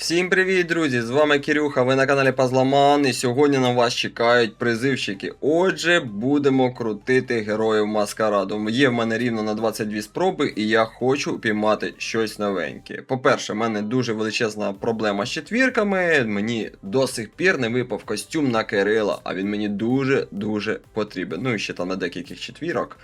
Всім привіт, друзі! З вами Кирюха, ви на каналі Пазламан, і сьогодні на вас чекають призивщики. Отже, будемо крутити героїв маскараду. Є в мене рівно на 22 спроби, і я хочу упіймати щось новеньке. По-перше, в мене дуже величезна проблема з четвірками. Мені до сих пір не випав костюм на Кирила, а він мені дуже-дуже потрібен. Ну і ще там на декількох четвірок.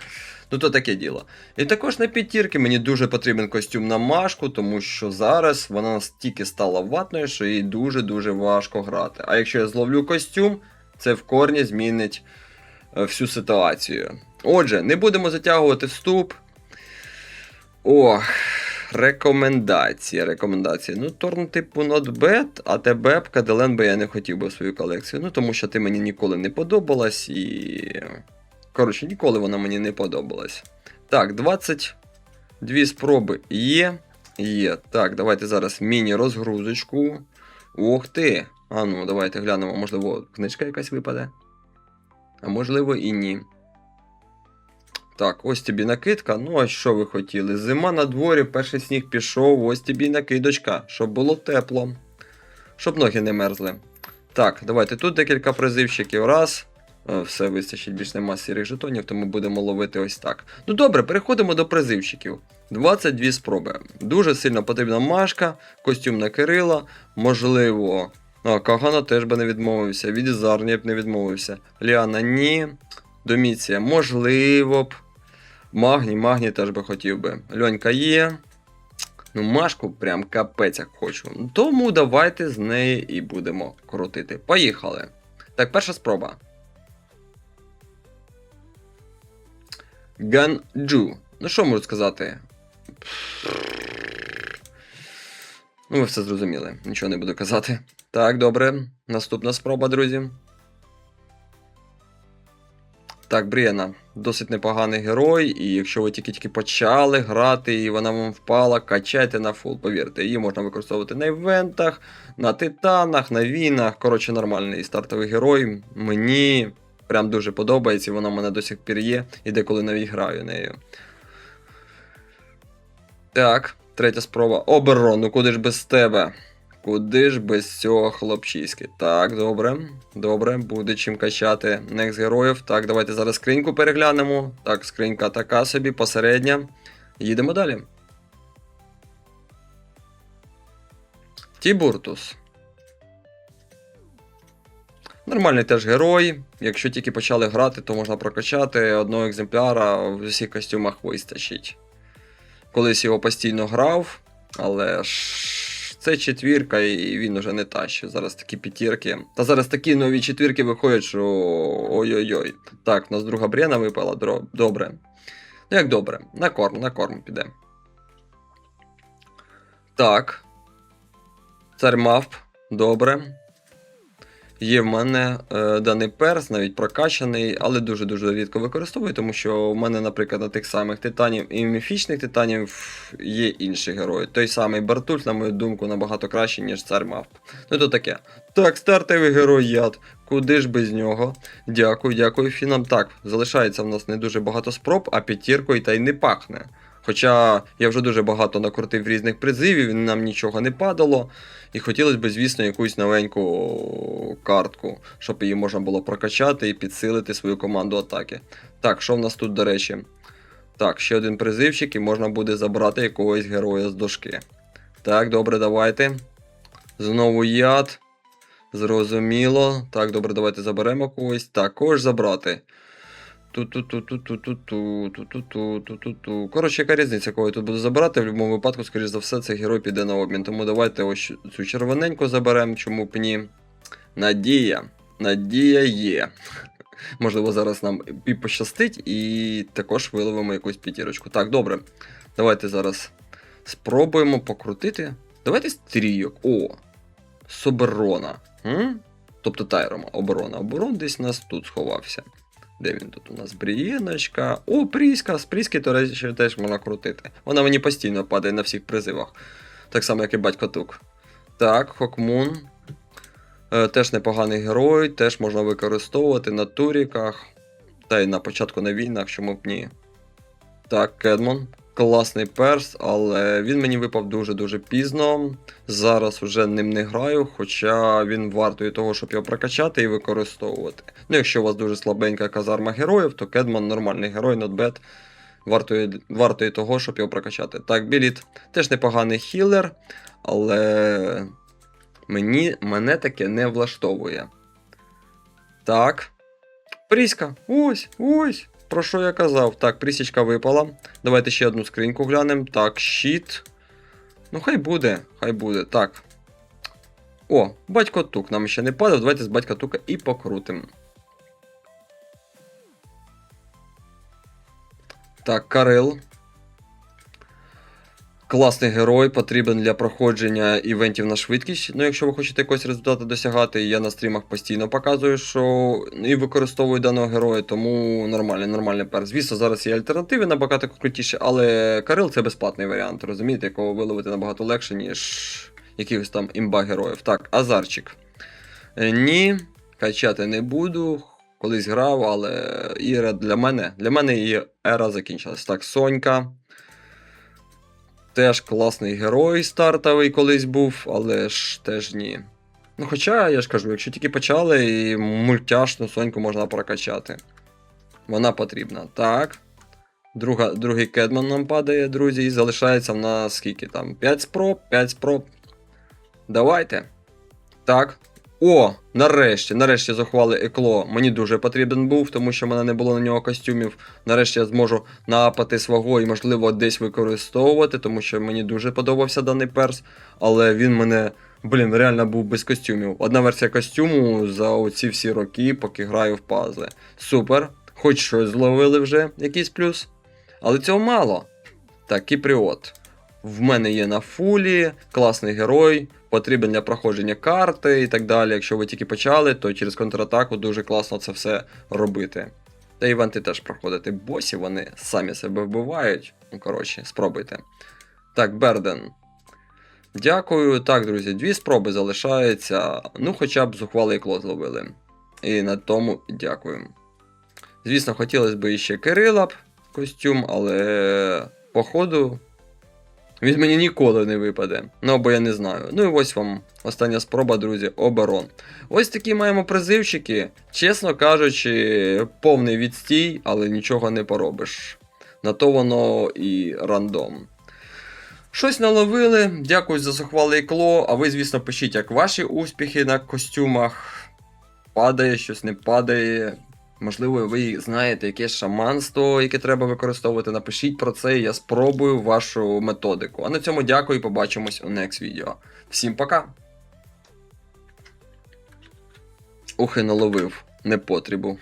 Ну то таке діло. І також на п'ятірки мені дуже потрібен костюм на Машку, тому що зараз вона настільки стала ватною, що їй дуже-дуже важко грати. А якщо я зловлю костюм, це в корні змінить е, всю ситуацію. Отже, не будемо затягувати вступ. Ох, рекомендації. Рекомендації. Ну, торн типу not bad, а тебе б Каделен би я не хотів би в свою колекцію. Ну, тому що ти мені ніколи не подобалась і. Коротше, ніколи вона мені не подобалась. Так, 22 спроби є. Є. Так, давайте зараз міні-розгрузочку. Ух ти! А ну, давайте глянемо, можливо, книжка якась випаде. А можливо і ні. Так, ось тобі накидка. Ну, а що ви хотіли? Зима на дворі, перший сніг пішов, ось тобі накидочка, щоб було тепло. Щоб ноги не мерзли. Так, давайте тут декілька призивчиків. Раз. Е, Все вистачить, більш нема сірих жетонів, тому будемо ловити ось так. Ну добре, переходимо до призивчиків. 22 спроби. Дуже сильно потрібна машка, костюм на Кирила, можливо. А, Кагана теж би не відмовився, від Зарні б не відмовився. Ліана ні. Доміція, можливо б. Магні, Магні теж би хотів би. Льонька є. Ну, Машку прям капець як хочу. Тому давайте з неї і будемо крутити. Поїхали. Так, перша спроба. Ганджу. Ну що можу сказати? Ну, ви все зрозуміли, нічого не буду казати. Так, добре. Наступна спроба, друзі. Так, Бріана, досить непоганий герой, і якщо ви тільки-тільки почали грати і вона вам впала, качайте на фул. Повірте, її можна використовувати на івентах, на титанах, на війнах. Коротше, нормальний стартовий герой. Мені прям дуже подобається, вона в мене до сих пір є, і деколи навіть граю нею. Так, третя спроба. Оберон, ну куди ж без тебе? Куди ж без цього хлопчиськи? Так, добре, добре, буде чим качати некс героїв. Так, давайте зараз скриньку переглянемо. Так, скринька така собі, посередня. Їдемо далі. Тібуртус. Нормальний теж герой. Якщо тільки почали грати, то можна прокачати одного екземпляра в усіх костюмах вистачить. Колись його постійно грав, але ж це четвірка, і він уже не тащить. Зараз такі п'ятірки. Та зараз такі нові четвірки виходять, що ой-ой-ой. Так, у нас друга брена випала. Добре. Ну як добре, на корм, на корм піде. Так. Цар мавп. Добре. Є в мене е, даний перс, навіть прокачаний, але дуже-дуже рідко використовую, тому що в мене, наприклад, на тих самих титанів і міфічних титанів є інші герої. Той самий Бартульф, на мою думку, набагато кращий, ніж цар мавп. Ну то таке. Так, стартовий герой яд. Куди ж без нього? Дякую, дякую фінам. Так, залишається в нас не дуже багато спроб, а п'ятіркою та й не пахне. Хоча я вже дуже багато накрутив різних призивів, нам нічого не падало. І хотілося б, звісно, якусь новеньку картку, щоб її можна було прокачати і підсилити свою команду атаки. Так, що в нас тут, до речі? Так, ще один призивчик, і можна буде забрати якогось героя з дошки. Так, добре, давайте. Знову яд. Зрозуміло. Так, добре, давайте заберемо когось. Також забрати. Ту-ту-ту-ту-ту-ту-ту-ту-ту-ту-ту. Коротше, яка різниця, кого я тут буду забирати? В будь-якому випадку, скоріш за все, цей герой піде на обмін. Тому давайте ось цю червоненьку заберемо, чому б ні. Надія. Надія є. Можливо, зараз нам і пощастить, і також виловимо якусь п'ятірочку. Так, добре. Давайте зараз спробуємо покрутити. Давайте стрійок. О! Соберона. М? Тобто Тайрома, оборона. Оборон десь нас тут сховався. Де він тут у нас? Брієночка. О, Пріська! З Пріски, до речі, теж можна крутити. Вона мені постійно падає на всіх призивах. Так само, як і батько Тук. Так, Хокмун. Е, теж непоганий герой, теж можна використовувати на туріках. Та й на початку на війнах, чому б ні. Так, Кедмон. Класний перс, але він мені випав дуже-дуже пізно. Зараз вже ним не граю, хоча він вартує того, щоб його прокачати і використовувати. Ну, якщо у вас дуже слабенька казарма героїв, то Кедман нормальний герой, bad. Вартує, вартує того, щоб його прокачати. Так, Біліт теж непоганий хілер, але мені, мене таке не влаштовує. Так. Пріська, ось, ось. Про що я казав? Так, прісічка випала. Давайте ще одну скриньку глянемо. Так, щит. Ну, хай буде, хай буде. Так. О, батько тук нам ще не падав. Давайте з батька тука і покрутимо. Так, Карил. Класний герой, потрібен для проходження івентів на швидкість. Ну, якщо ви хочете якогось результату досягати, я на стрімах постійно показую, що і використовую даного героя, тому нормальний, нормальний пер. Звісно, зараз є альтернативи набагато крутіші, але Карил це безплатний варіант, розумієте, якого виловити набагато легше, ніж якихось там імба героїв. Так, Азарчик. Е, Ні, качати не буду. Колись грав, але іра для мене. Для мене її ера закінчилась. Так, Сонька. Теж класний герой стартовий колись був, але ж теж ні. Ну, хоча, я ж кажу, якщо тільки почали, і мультяшну Соньку можна прокачати. Вона потрібна. Так. Друга, другий кедман нам падає, друзі, і залишається в нас скільки там? 5 спроб, 5 спроб. Давайте. Так. О, нарешті, нарешті захвали екло. Мені дуже потрібен був, тому що в мене не було на нього костюмів. Нарешті я зможу напати свого і, можливо, десь використовувати, тому що мені дуже подобався даний перс, але він мене, блін, реально був без костюмів. Одна версія костюму за оці всі роки, поки граю в пазли. Супер. Хоч щось зловили вже, якийсь плюс. Але цього мало. Так, Кіпріот. В мене є на фулі, класний герой, потрібен для проходження карти і так далі. Якщо ви тільки почали, то через контратаку дуже класно це все робити. Та івенти теж проходити. Босі вони самі себе вбивають. Ну, коротше, спробуйте. Так, Берден. Дякую. Так, друзі, дві спроби залишається. Ну, хоча б зухвалий кло зловили. І на тому дякую. Звісно, хотілося б іще Кирила б костюм, але походу він мені ніколи не випаде. Ну, бо я не знаю. Ну і ось вам остання спроба, друзі, оборон. Ось такі маємо призивчики. Чесно кажучи, повний відстій, але нічого не поробиш. На то воно і рандом. Щось наловили. Дякую за захвале кло. А ви, звісно, пишіть, як ваші успіхи на костюмах. Падає, щось не падає. Можливо, ви знаєте якесь шаманство, яке треба використовувати. Напишіть про це, і я спробую вашу методику. А на цьому дякую і побачимось у next відео. Всім пока! Ухи наловив непотрібу.